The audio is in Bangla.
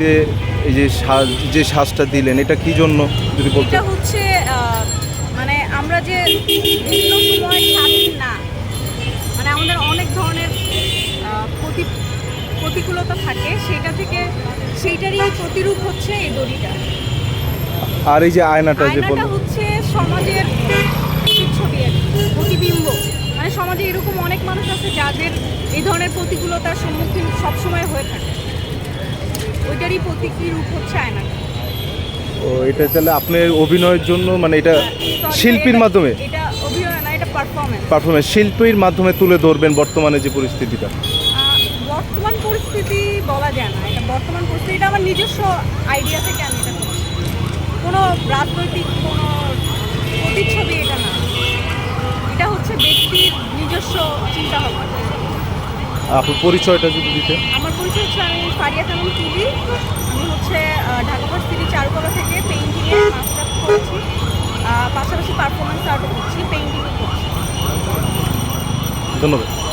দিয়ে এই যে সাজ যে সাজটা দিলেন এটা কি জন্য? যদি বলতে এটা হচ্ছে মানে আমরা যে বিভিন্ন সময় স্বাধীন না মানে আমাদের অনেক ধরনের প্রতি প্রতিকূলতা থাকে সেটা থেকে সেইটারই প্রতিরূপ হচ্ছে এই দড়িটা। আর এই যে আয়নাটা যে বললেন। হচ্ছে সমাজের ছবি প্রতিবিম্ব। মানে সমাজে এরকম অনেক মানুষ আছে যাদের এই ধরনের প্রতিকূলতার সম্মুখীন সবসময় হয়ে থাকে। প্রতীকী রূপ হচ্ছে আয়নাটা ও এটা তাহলে আপনার অভিনয়ের জন্য মানে এটা শিল্পীর মাধ্যমে? এটা অভিনয় না এটা পারফরমেন্স পারফরমেন্স শিল্পীর মাধ্যমে তুলে ধরবেন বর্তমানে যে পরিস্থিতিটা। বর্তমান পরিস্থিতি বলা যায় না। এটা বর্তমান পরিস্থিতি এটা আমার নিজস্ব আইডিয়া থেকে আমি এটা কোনো রাজনৈতিক কোনো প্রতিচ্ছবি এটা না। এটা হচ্ছে ব্যক্তির নিজস্ব চিন্তা ভাবনা আপনার পরিচয়টা যদি দিতে আমার পরিচয় হচ্ছে আমি ফারিয়া খানম তুলি আমি হচ্ছে ঢাকা ভার্সিটি চারুকলা থেকে পেইন্টিংয়ে মাস্টার করেছি। পাশাপাশি পারফরমেন্স আর্টও করছি পেইন্টিংও করছি। ধন্যবাদ।